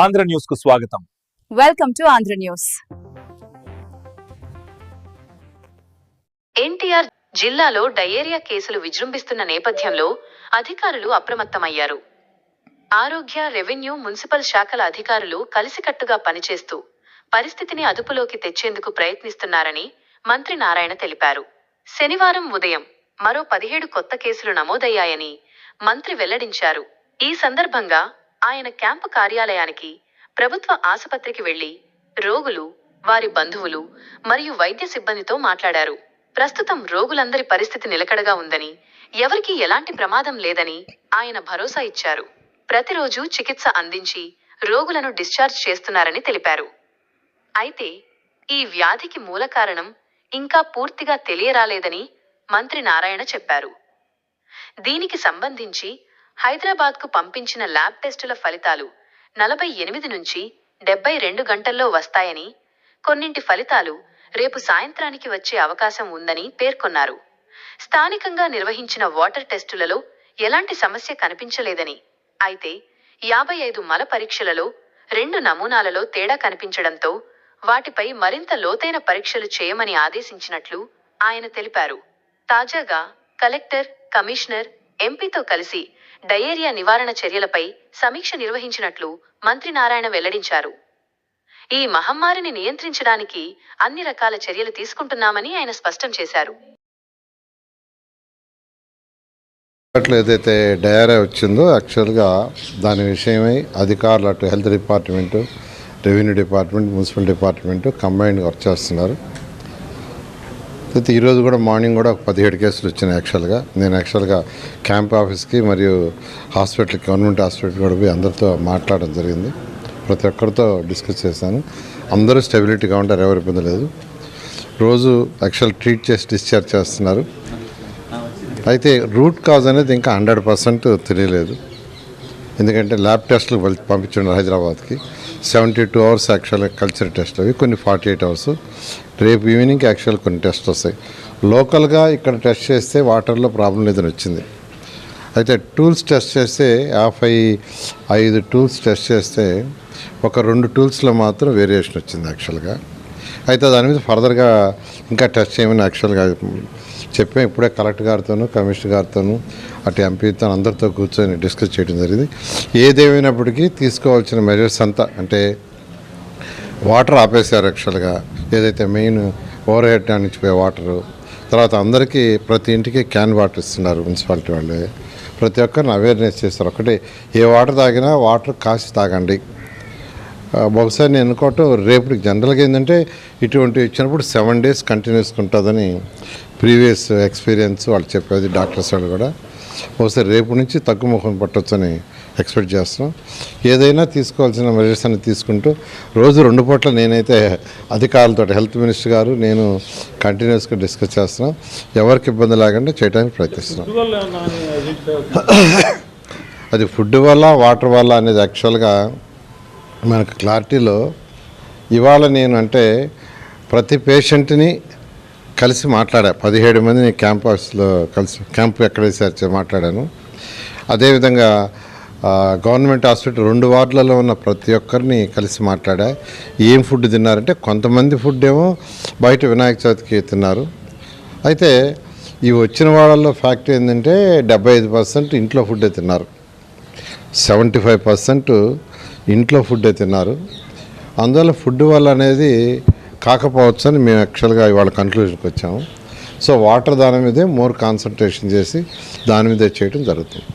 ఆంధ్ర న్యూస్కు స్వాగతం. Welcome to Andhra news. NTR జిల్లాలో డయేరియా కేసులు విజృంభిస్తున్న నేపథ్యంలో అధికారులు అప్రమత్తమయ్యారు. ఆరోగ్య రెవెన్యూ మున్సిపల్ శాఖల అధికారులు కలిసికట్టుగా పనిచేస్తూ పరిస్థితిని అదుపులోకి తెచ్చేందుకు ప్రయత్నిస్తున్నారని మంత్రి నారాయణ తెలిపారు. శనివారం ఉదయం మరో పదిహేడు కొత్త కేసులు నమోదయ్యాయని మంత్రి వెల్లడించారు. ఈ సందర్భంగా ఆయన క్యాంపు కార్యాలయానికి ప్రభుత్వ ఆసుపత్రికి వెళ్ళి రోగులు వారి బంధువులు మరియు వైద్య సిబ్బందితో మాట్లాడారు. ప్రస్తుతం రోగులందరి పరిస్థితి నిలకడగా ఉందని ఎవరికీ ఎలాంటి ప్రమాదం లేదని ఆయన భరోసా ఇచ్చారు. ప్రతిరోజు చికిత్స అందించి రోగులను డిశ్చార్జ్ చేస్తున్నారని తెలిపారు. అయితే ఈ వ్యాధికి మూల కారణం ఇంకా పూర్తిగా తెలియరాలేదని మంత్రి నారాయణ చెప్పారు. దీనికి సంబంధించి హైదరాబాద్కు పంపించిన ల్యాబ్ టెస్టుల ఫలితాలు నలభై ఎనిమిది నుంచి డెబ్బై రెండు గంటల్లో వస్తాయని కొన్నింటి ఫలితాలు రేపు సాయంత్రానికి వచ్చే అవకాశం ఉందని పేర్కొన్నారు. స్థానికంగా నిర్వహించిన వాటర్ టెస్టులలో ఎలాంటి సమస్య కనిపించలేదని అయితే యాభై ఐదు మల పరీక్షలలో రెండు నమూనాలలో తేడా కనిపించడంతో వాటిపై మరింత లోతైన పరీక్షలు చేయమని ఆదేశించినట్లు ఆయన తెలిపారు. తాజాగా కలెక్టర్ కమిషనర్ ఎంపీతో కలిసి డయేరియా నివారణ చర్యలపై సమీక్ష నిర్వహించినట్లు మంత్రి నారాయణ వెల్లడించారు. ఈ మహమ్మారిని నియంత్రించడానికి అన్ని రకాల చర్యలు తీసుకుంటున్నామని ఆయన స్పష్టం చేశారు. ఏదైతే డయారియా వచ్చిందో యాక్చువల్గా దాని విషయమై అధికారులు అటు health department revenue department municipal department కంబైన్డ్గా work చేస్తున్నారు. అయితే ఈరోజు కూడా మార్నింగ్ కూడా ఒక పదిహేడు కేసులు వచ్చినాయి యాక్చువల్గా. నేను యాక్చువల్గా క్యాంప్ ఆఫీస్కి మరియు హాస్పిటల్ గవర్నమెంట్ హాస్పిటల్ కూడా పోయి అందరితో మాట్లాడడం జరిగింది. ప్రతి ఒక్కరితో డిస్కస్ చేశాను. అందరూ స్టెబిలిటీగా ఉంటారు ఎవరు ఇబ్బంది లేదు. రోజు యాక్చువల్ ట్రీట్ చేసి డిశ్చార్జ్ చేస్తున్నారు. అయితే రూట్ కాజ్ అనేది ఇంకా హండ్రెడ్ పర్సెంట్ తెలియలేదు. ఎందుకంటే ల్యాబ్ టెస్ట్లు పంపించున్నారు హైదరాబాద్కి. Seventy two hours actual culture test అవి కొన్ని ఫార్టీ ఎయిట్ అవర్స్. రేపు ఈవినింగ్ యాక్చువల్ కొన్ని టెస్ట్ వస్తాయి. లోకల్గా ఇక్కడ టెస్ట్ చేస్తే వాటర్లో ప్రాబ్లం లేదని వచ్చింది. అయితే టూల్స్ టెస్ట్ చేస్తే యాభై ఐదు టూల్స్ టెస్ట్ చేస్తే ఒక రెండు టూల్స్లో మాత్రం వేరియేషన్ వచ్చింది యాక్చువల్గా అయితే దాని మీద ఫర్దర్గా ఇంకా టెస్ట్ చేయమని యాక్చువల్గా చెప్పాం ఇప్పుడే కలెక్టర్ గారితోనూ కమిషనర్ గారితోనూ అటు ఎంపీతో అందరితో కూర్చొని డిస్కస్ చేయడం జరిగింది. ఏదేమైనప్పటికీ తీసుకోవాల్సిన మెజర్స్ అంతా అంటే వాటర్ ఆపేశారు యాక్చువల్గా. ఏదైతే మెయిన్ ఓవర్ హెడ్ నుంచి పోయే వాటరు తర్వాత అందరికీ ప్రతి ఇంటికి క్యాన్ వాటర్ ఇస్తున్నారు మున్సిపాలిటీ వాళ్ళే. ప్రతి ఒక్కరిని అవేర్నెస్ చేస్తారు. ఒకటి ఏ వాటర్ తాగినా వాటర్ కాసి తాగండి. బహుశా నేను అనుకోవటం రేపు జనరల్గా ఏంటంటే ఇటువంటి ఇచ్చినప్పుడు సెవెన్ డేస్ కంటిన్యూస్గా ఉంటుందని ప్రీవియస్ ఎక్స్పీరియన్స్ వాళ్ళు చెప్పేది డాక్టర్స్ వాళ్ళు కూడా. ఒకసారి రేపు నుంచి తగ్గుముఖం పట్టొచ్చని ఎక్స్పెక్ట్ చేస్తున్నాం. ఏదైనా తీసుకోవాల్సిన మెజర్స్ అని తీసుకుంటూ రోజు రెండు పూట్ల నేనైతే అధికారులతో హెల్త్ మినిస్టర్ గారు నేను కంటిన్యూస్గా డిస్కస్ చేస్తున్నాం. ఎవరికి ఇబ్బంది లేకుండా చేయడానికి ప్రయత్నిస్తున్నాం. అది ఫుడ్ వల్ల వాటర్ వల్ల అనేది యాక్చువల్గా మనకు క్లారిటీలో ఇవాళ నేను అంటే ప్రతి పేషెంట్ని కలిసి మాట్లాడా. పదిహేడు మందిని క్యాంపస్లో కలిసి క్యాంప్ ఎక్కడ వేసారు మాట్లాడాను. అదేవిధంగా గవర్నమెంట్ హాస్పిటల్ రెండు వార్డులలో ఉన్న ప్రతి ఒక్కరిని కలిసి మాట్లాడా. ఏం ఫుడ్ తిన్నారంటే కొంతమంది ఫుడ్ ఏమో బయట వినాయక చవితికి తిన్నారు. అయితే ఈ వచ్చిన వాళ్ళల్లో ఫ్యాక్ట్ ఏంటంటే డెబ్బై ఐదు పర్సెంట్ ఇంట్లో ఫుడ్డే తిన్నారు. సెవెంటీ ఫైవ్ పర్సెంట్ ఇంట్లో ఫుడ్ తిన్నారు. అందువల్ల ఫుడ్ వల్ల అనేది కాకపోవచ్చు అని మేము యాక్చువల్గా ఇవాళ కన్క్లూజన్కి వచ్చాము. సో వాటర్ దాని మీదే మోర్ కాన్సన్ట్రేషన్ చేసి దాని మీదే చేయడం జరుగుతుంది.